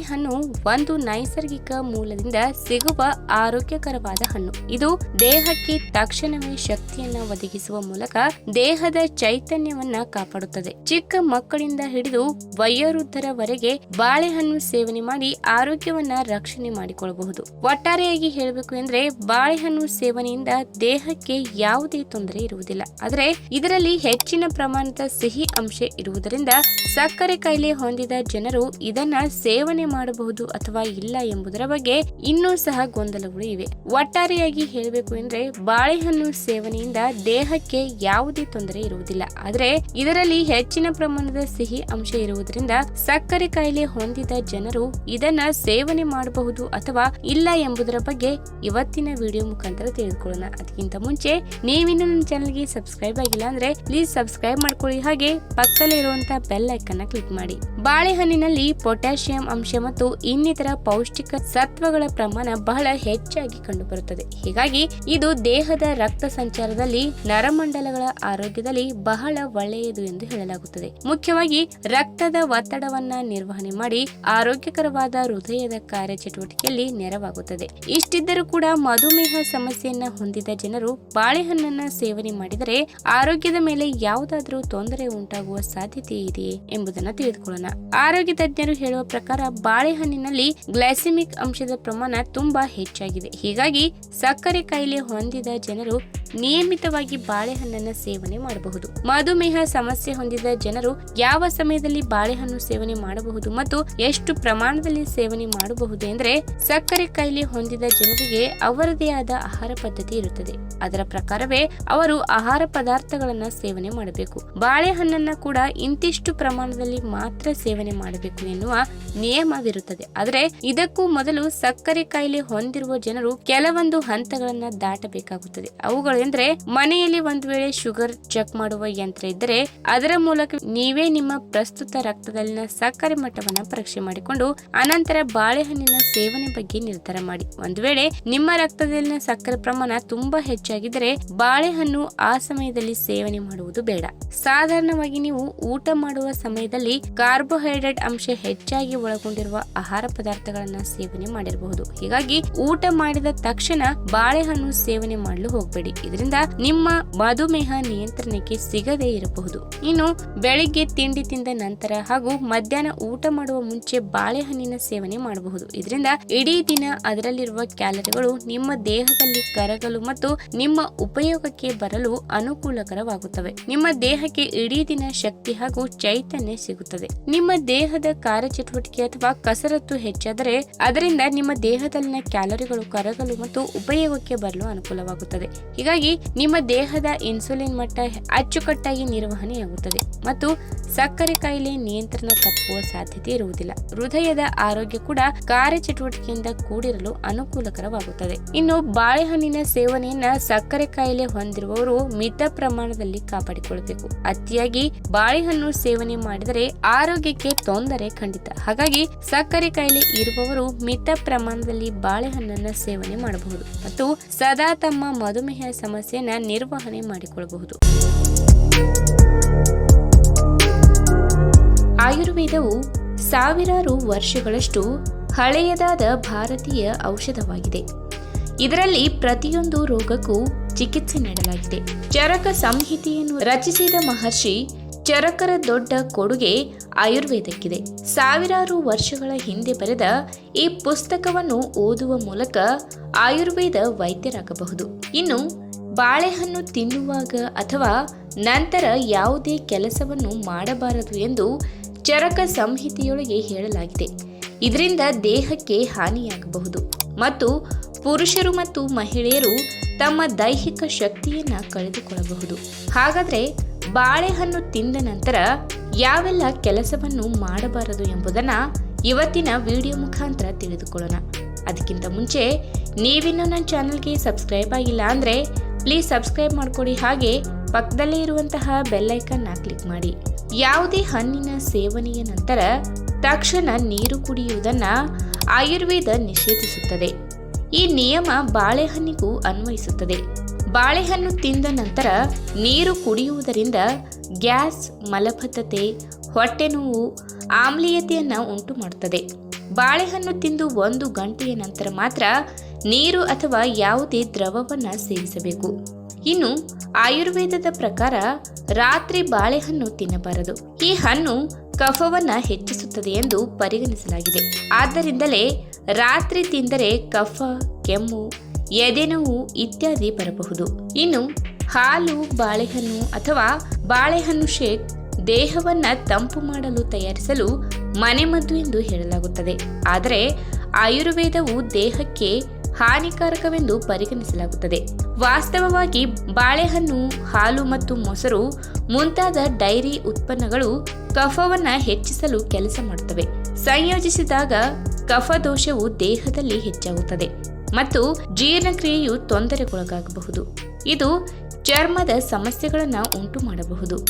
ಬಾಳೆಹಣ್ಣು ಒಂದು ನೈಸರ್ಗಿಕ ಮೂಲದಿಂದ ಸಿಗುವ ಆರೋಗ್ಯಕರವಾದ ಹಣ್ಣು. ಇದು ದೇಹಕ್ಕೆ ತಕ್ಷಣವೇ ಶಕ್ತಿಯನ್ನ ಒದಗಿಸುವ ಮೂಲಕ ದೇಹದ ಚೈತನ್ಯವನ್ನ ಕಾಪಾಡುತ್ತದೆ. ಚಿಕ್ಕ ಮಕ್ಕಳಿಂದ ಹಿಡಿದು ವಯೋವೃದ್ಧರವರೆಗೆ ಬಾಳೆಹಣ್ಣು ಸೇವನೆ ಮಾಡಿ ಆರೋಗ್ಯವನ್ನ ರಕ್ಷಣೆ ಮಾಡಿಕೊಳ್ಳಬಹುದು. ಒಟ್ಟಾರೆಯಾಗಿ ಹೇಳಬೇಕು ಎಂದ್ರೆ ಬಾಳೆಹಣ್ಣು ಸೇವನೆಯಿಂದ ದೇಹಕ್ಕೆ ಯಾವುದೇ ತೊಂದರೆ ಇರುವುದಿಲ್ಲ. ಆದರೆ ಇದರಲ್ಲಿ ಹೆಚ್ಚಿನ ಪ್ರಮಾಣದ ಸಿಹಿ ಅಂಶ ಇರುವುದರಿಂದ ಸಕ್ಕರೆ ಕಾಯಿಲೆ ಹೊಂದಿದ ಜನರು ಇದನ್ನ ಸೇವನೆ ಮಾಡಬಹುದು ಅಥವಾ ಇಲ್ಲ ಎಂಬುದರ ಬಗ್ಗೆ ಇನ್ನೂ ಸಹ ಗೊಂದಲಗಳು ಇವೆ. ಒಟ್ಟಾರೆಯಾಗಿ ಹೇಳಬೇಕು ಎಂದ್ರೆ ಬಾಳೆಹಣ್ಣು ಸೇವನೆಯಿಂದ ದೇಹಕ್ಕೆ ಯಾವುದೇ ತೊಂದರೆ ಇರುವುದಿಲ್ಲ. ಆದರೆ ಇದರಲ್ಲಿ ಹೆಚ್ಚಿನ ಪ್ರಮಾಣದ ಸಿಹಿ ಅಂಶ ಇರುವುದರಿಂದ ಸಕ್ಕರೆ ಕಾಯಿಲೆ ಹೊಂದಿದ ಜನರು ಇದನ್ನ ಸೇವನೆ ಮಾಡಬಹುದು ಅಥವಾ ಇಲ್ಲ ಎಂಬುದರ ಬಗ್ಗೆ ಇವತ್ತಿನ ವಿಡಿಯೋ ಮುಖಾಂತರ ತಿಳಿದುಕೊಳ್ಳೋಣ. ಅದಕ್ಕಿಂತ ಮುಂಚೆ ನೀವಿನ್ನು ನನ್ನ ಚಾನಲ್ಗೆ ಸಬ್ಸ್ಕ್ರೈಬ್ ಆಗಿಲ್ಲ ಅಂದ್ರೆ ಪ್ಲೀಸ್ ಸಬ್ಸ್ಕ್ರೈಬ್ ಮಾಡ್ಕೊಳ್ಳಿ. ಹಾಗೆ ಪಕ್ಕದಲ್ಲಿ ಇರುವಂತಹ ಬೆಲ್ ಐಕನ್ ಕ್ಲಿಕ್ ಮಾಡಿ. ಬಾಳೆಹಣ್ಣಿನಲ್ಲಿ ಪೊಟ್ಯಾಷಿಯಂ ಅಂಶ ಮತ್ತು ಇನ್ನಿತರ ಪೌಷ್ಟಿಕ ಸತ್ವಗಳ ಪ್ರಮಾಣ ಬಹಳ ಹೆಚ್ಚಾಗಿ ಕಂಡುಬರುತ್ತದೆ. ಹೀಗಾಗಿ ಇದು ದೇಹದ ರಕ್ತ ಸಂಚಾರದಲ್ಲಿ, ನರಮಂಡಲಗಳ ಆರೋಗ್ಯದಲ್ಲಿ ಬಹಳ ಒಳ್ಳೆಯದು ಎಂದು ಹೇಳಲಾಗುತ್ತದೆ. ಮುಖ್ಯವಾಗಿ ರಕ್ತದ ಒತ್ತಡವನ್ನ ನಿರ್ವಹಣೆ ಮಾಡಿ ಆರೋಗ್ಯಕರವಾದ ಹೃದಯದ ಕಾರ್ಯಚಟುವಟಿಕೆಯಲ್ಲಿ ನೆರವಾಗುತ್ತದೆ. ಇಷ್ಟಿದ್ದರೂ ಕೂಡ ಮಧುಮೇಹ ಸಮಸ್ಯೆಯನ್ನ ಹೊಂದಿದ ಜನರು ಬಾಳೆಹಣ್ಣನ್ನ ಸೇವನೆ ಮಾಡಿದರೆ ಆರೋಗ್ಯದ ಮೇಲೆ ಯಾವುದಾದರೂ ತೊಂದರೆ ಉಂಟಾಗುವ ಸಾಧ್ಯತೆ ಇದೆಯೇ ಎಂಬುದನ್ನು ತಿಳಿದುಕೊಳ್ಳೋಣ. ಆರೋಗ್ಯ ತಜ್ಞರು ಹೇಳುವ ಪ್ರಕಾರ ಬಾಳೆಹಣ್ಣಿನಲ್ಲಿ ಗ್ಲೈಸಿಮಿಕ್ ಅಂಶದ ಪ್ರಮಾಣ ತುಂಬಾ ಹೆಚ್ಚಾಗಿದೆ. ಹೀಗಾಗಿ ಸಕ್ಕರೆ ಕಾಯಿಲೆ ಹೊಂದಿದ ಜನರು ನಿಯಮಿತವಾಗಿ ಬಾಳೆಹಣ್ಣನ್ನು ಸೇವನೆ ಮಾಡಬಹುದು. ಮಧುಮೇಹ ಸಮಸ್ಯೆ ಹೊಂದಿದ ಜನರು ಯಾವ ಸಮಯದಲ್ಲಿ ಬಾಳೆಹಣ್ಣು ಸೇವನೆ ಮಾಡಬಹುದು ಮತ್ತು ಎಷ್ಟು ಪ್ರಮಾಣದಲ್ಲಿ ಸೇವನೆ ಮಾಡಬಹುದು ಎಂದರೆ ಸಕ್ಕರೆ ಕಾಯಿಲೆ ಹೊಂದಿದ ಜನರಿಗೆ ಅವರದೇ ಆದ ಆಹಾರ ಪದ್ಧತಿ ಇರುತ್ತದೆ. ಅದರ ಪ್ರಕಾರವೇ ಅವರು ಆಹಾರ ಪದಾರ್ಥಗಳನ್ನ ಸೇವನೆ ಮಾಡಬೇಕು. ಬಾಳೆಹಣ್ಣನ್ನ ಕೂಡ ಇಂತಿಷ್ಟು ಪ್ರಮಾಣದಲ್ಲಿ ಮಾತ್ರ ಸೇವನೆ ಮಾಡಬೇಕು ಎನ್ನುವ ನಿಯಮವಿರುತ್ತದೆ. ಆದರೆ ಇದಕ್ಕೂ ಮೊದಲು ಸಕ್ಕರೆ ಕಾಯಿಲೆ ಹೊಂದಿರುವ ಜನರು ಕೆಲವೊಂದು ಹಂತಗಳನ್ನ ದಾಟಬೇಕಾಗುತ್ತದೆ. ಅವುಗಳು ಎಂದ್ರೆ ಮನೆಯಲ್ಲಿ ಒಂದು ವೇಳೆ ಶುಗರ್ ಚೆಕ್ ಮಾಡುವ ಯಂತ್ರ ಇದ್ದರೆ ಅದರ ಮೂಲಕ ನೀವೇ ನಿಮ್ಮ ಪ್ರಸ್ತುತ ರಕ್ತದಲ್ಲಿನ ಸಕ್ಕರೆ ಮಟ್ಟವನ್ನ ಪರೀಕ್ಷೆ ಮಾಡಿಕೊಂಡು ಅನಂತರ ಬಾಳೆಹಣ್ಣಿನ ಸೇವನೆ ಬಗ್ಗೆ ನಿರ್ಧಾರ ಮಾಡಿ. ಒಂದು ವೇಳೆ ನಿಮ್ಮ ರಕ್ತದಲ್ಲಿನ ಸಕ್ಕರೆ ಪ್ರಮಾಣ ತುಂಬಾ ಹೆಚ್ಚಾಗಿದ್ದರೆ ಬಾಳೆಹಣ್ಣು ಆ ಸಮಯದಲ್ಲಿ ಸೇವನೆ ಮಾಡುವುದು ಬೇಡ. ಸಾಧಾರಣವಾಗಿ ನೀವು ಊಟ ಮಾಡುವ ಸಮಯದಲ್ಲಿ ಕಾರ್ಬೋಹೈಡ್ರೇಟ್ ಅಂಶ ಹೆಚ್ಚಾಗಿ ಒಳಗೊಂಡಿರುವ ಆಹಾರ ಪದಾರ್ಥಗಳನ್ನ ಸೇವನೆ ಮಾಡಿರಬಹುದು. ಹೀಗಾಗಿ ಊಟ ಮಾಡಿದ ತಕ್ಷಣ ಬಾಳೆಹಣ್ಣು ಸೇವನೆ ಮಾಡಲು ಹೋಗಬೇಡಿ. ಇದರಿಂದ ನಿಮ್ಮ ಮಧುಮೇಹ ನಿಯಂತ್ರಣಕ್ಕೆ ಸಿಗದೇ ಇರಬಹುದು. ಇನ್ನು ಬೆಳಿಗ್ಗೆ ತಿಂಡಿ ತಿಂದ ನಂತರ ಹಾಗೂ ಮಧ್ಯಾಹ್ನ ಊಟ ಮಾಡುವ ಮುಂಚೆ ಬಾಳೆಹಣ್ಣಿನ ಸೇವನೆ ಮಾಡಬಹುದು. ಇದರಿಂದ ಇಡೀ ದಿನ ಅದರಲ್ಲಿರುವ ಕ್ಯಾಲರಿಗಳು ನಿಮ್ಮ ದೇಹದಲ್ಲಿ ಕರಗಲು ಮತ್ತು ನಿಮ್ಮ ಉಪಯೋಗಕ್ಕೆ ಬರಲು ಅನುಕೂಲಕರವಾಗುತ್ತವೆ. ನಿಮ್ಮ ದೇಹಕ್ಕೆ ಇಡೀ ದಿನ ಶಕ್ತಿ ಹಾಗೂ ಚೈತನ್ಯ ಸಿಗುತ್ತದೆ. ನಿಮ್ಮ ದೇಹದ ಕಾರ್ಯಚಟುವಟಿಕೆ ಅಥವಾ ಕಸರತ್ತು ಹೆಚ್ಚಾದರೆ ಅದರಿಂದ ನಿಮ್ಮ ದೇಹದಲ್ಲಿನ ಕ್ಯಾಲರಿಗಳು ಕರಗಲು ಮತ್ತು ಉಪಯೋಗಕ್ಕೆ ಬರಲು ಅನುಕೂಲವಾಗುತ್ತದೆ. ಹೀಗಾಗಿ ನಿಮ್ಮ ದೇಹದ ಇನ್ಸುಲಿನ್ ಮಟ್ಟ ಅಚ್ಚುಕಟ್ಟಾಗಿ ನಿರ್ವಹಣೆಯಾಗುತ್ತದೆ ಮತ್ತು ಸಕ್ಕರೆ ಕಾಯಿಲೆ ನಿಯಂತ್ರಣ ತಪ್ಪುವ ಸಾಧ್ಯತೆ ಇರುವುದಿಲ್ಲ. ಹೃದಯದ ಆರೋಗ್ಯ ಕೂಡ ಕಾರ್ಯಚಟುವಟಿಕೆಯಿಂದ ಕೂಡಿರಲು ಅನುಕೂಲಕರವಾಗುತ್ತದೆ. ಇನ್ನು ಬಾಳೆಹಣ್ಣಿನ ಸೇವನೆಯನ್ನ ಸಕ್ಕರೆ ಕಾಯಿಲೆ ಹೊಂದಿರುವವರು ಮಿತ ಪ್ರಮಾಣದಲ್ಲಿ ಕಾಪಾಡಿಕೊಳ್ಳಬೇಕು. ಅತಿಯಾಗಿ ಬಾಳೆಹಣ್ಣು ಸೇವನೆ ಮಾಡಿದರೆ ಆರೋಗ್ಯಕ್ಕೆ ತೊಂದರೆ ಖಂಡಿತ. ಹಾಗಾಗಿ ಸಕ್ಕರೆ ಕಾಯಿಲೆ ಇರುವವರು ಮಿತ ಪ್ರಮಾಣದಲ್ಲಿ ಬಾಳೆಹಣ್ಣನ್ನ ಸೇವನೆ ಮಾಡಬಹುದು. ಮತ್ತು ಸದಾ ತಮ್ಮ ಮಧುಮೇಹ ಸಮಸ್ಯೆಯನ್ನ ನಿರ್ವಹಣೆ ಮಾಡಿಕೊಳ್ಳಬಹುದು ಆಯುರ್ವೇದವು ಸಾವಿರಾರು ವರ್ಷಗಳಷ್ಟು ಹಳೆಯದಾದ ಭಾರತೀಯ ಔಷಧವಾಗಿದೆ. ಇದರಲ್ಲಿ ಪ್ರತಿಯೊಂದು ರೋಗಕ್ಕೂ ಚಿಕಿತ್ಸೆ ನೀಡಲಾಗಿದೆ. ಚರಕ ಸಂಹಿತೆಯನ್ನು ರಚಿಸಿದ ಮಹರ್ಷಿ ಚರಕರ ದೊಡ್ಡ ಕೊಡುಗೆ ಆಯುರ್ವೇದಕ್ಕಿದೆ. ಸಾವಿರಾರು ವರ್ಷಗಳ ಹಿಂದೆ ಬರೆದ ಈ ಪುಸ್ತಕವನ್ನು ಓದುವ ಮೂಲಕ ಆಯುರ್ವೇದ ವೈದ್ಯರಾಗಬಹುದು. ಇನ್ನು ಬಾಳೆಹಣ್ಣು ತಿನ್ನುವಾಗ ಅಥವಾ ನಂತರ ಯಾವುದೇ ಕೆಲಸವನ್ನು ಮಾಡಬಾರದು ಎಂದು ಚರಕ ಸಂಹಿತೆಯೊಳಗೆ ಹೇಳಲಾಗಿದೆ. ಇದರಿಂದ ದೇಹಕ್ಕೆ ಹಾನಿಯಾಗಬಹುದು ಮತ್ತು ಪುರುಷರು ಮತ್ತು ಮಹಿಳೆಯರು ತಮ್ಮ ದೈಹಿಕ ಶಕ್ತಿಯನ್ನು ಕಳೆದುಕೊಳ್ಳಬಹುದು. ಹಾಗಾದ್ರೆ ಬಾಳೆಹಣ್ಣು ತಿಂದ ನಂತರ ಯಾವೆಲ್ಲ ಕೆಲಸವನ್ನು ಮಾಡಬಾರದು ಎಂಬುದನ್ನ ಇವತ್ತಿನ ವಿಡಿಯೋ ಮುಖಾಂತರ ತಿಳಿದುಕೊಳ್ಳೋಣ. ಅದಕ್ಕಿಂತ ಮುಂಚೆ ನೀವಿನ್ನೂ ನನ್ನ ಚಾನಲ್ಗೆ ಸಬ್ಸ್ಕ್ರೈಬ್ ಆಗಿಲ್ಲ ಅಂದರೆ ಪ್ಲೀಸ್ ಸಬ್ಸ್ಕ್ರೈಬ್ ಮಾಡಿಕೊಡಿ. ಹಾಗೆ ಪಕ್ಕದಲ್ಲೇ ಇರುವಂತಹ ಬೆಲ್ಲೈಕನ್ನ ಕ್ಲಿಕ್ ಮಾಡಿ. ಯಾವುದೇ ಹಣ್ಣಿನ ಸೇವನೆಯ ನಂತರ ತಕ್ಷಣ ನೀರು ಕುಡಿಯುವುದನ್ನ ಆಯುರ್ವೇದ ನಿಷೇಧಿಸುತ್ತದೆ. ಈ ನಿಯಮ ಬಾಳೆಹಣ್ಣಿಗೂ ಅನ್ವಯಿಸುತ್ತದೆ. ಬಾಳೆಹಣ್ಣು ತಿಂದ ನಂತರ ನೀರು ಕುಡಿಯುವುದರಿಂದ ಗ್ಯಾಸ್ ಮಲಬದ್ಧತೆ, ಹೊಟ್ಟೆ ನೋವು, ಆಮ್ಲೀಯತೆಯನ್ನು ಉಂಟು ಮಾಡುತ್ತದೆ ಬಾಳೆಹಣ್ಣು ತಿಂದು ಒಂದು ಗಂಟೆಯ ನಂತರ ಮಾತ್ರ ನೀರು ಅಥವಾ ಯಾವುದೇ ದ್ರವವನ್ನು ಸೇವಿಸಬೇಕು. ಇನ್ನು ಆಯುರ್ವೇದದ ಪ್ರಕಾರ ರಾತ್ರಿ ಬಾಳೆಹಣ್ಣು ತಿನ್ನಬಾರದು. ಈ ಹಣ್ಣು ಕಫವನ್ನು ಹೆಚ್ಚಿಸುತ್ತದೆ ಎಂದು ಪರಿಗಣಿಸಲಾಗಿದೆ. ಆದ್ದರಿಂದಲೇ ರಾತ್ರಿ ತಿಂದರೆ ಕಫ, ಕೆಮ್ಮು, ಎದೆನೋವು ಇತ್ಯಾದಿ ಬರಬಹುದು. ಇನ್ನು ಹಾಲು, ಬಾಳೆಹಣ್ಣು ಅಥವಾ ಬಾಳೆಹಣ್ಣು ಶೇಕ್ ದೇಹವನ್ನು ತಂಪು ಮಾಡಲು ತಯಾರಿಸಲು ಮನೆಮದ್ದು ಎಂದು ಹೇಳಲಾಗುತ್ತದೆ. ಆದರೆ ಆಯುರ್ವೇದವು ದೇಹಕ್ಕೆ ಹಾನಿಕಾರಕವೆಂದು ಪರಿಗಣಿಸಲಾಗುತ್ತದೆ. ವಾಸ್ತವವಾಗಿ ಬಾಳೆಹಣ್ಣು, ಹಾಲು ಮತ್ತು ಮೊಸರು ಮುಂತಾದ ಡೈರಿ ಉತ್ಪನ್ನಗಳು ಕಫವನ್ನ ಹೆಚ್ಚಿಸಲು ಕೆಲಸ ಮಾಡುತ್ತವೆ. ಸಂಯೋಜಿಸಿದಾಗ ಕಫ ದೋಷವು ದೇಹದಲ್ಲಿ ಹೆಚ್ಚಾಗುತ್ತದೆ ಮತ್ತು ಜೀರ್ಣಕ್ರಿಯೆಯು ತೊಂದರೆಗೊಳಗಾಗಬಹುದು. ಇದು ಚರ್ಮದ ಸಮಸ್ಯೆಗಳನ್ನು ಉಂಟು ಮಾಡಬಹುದು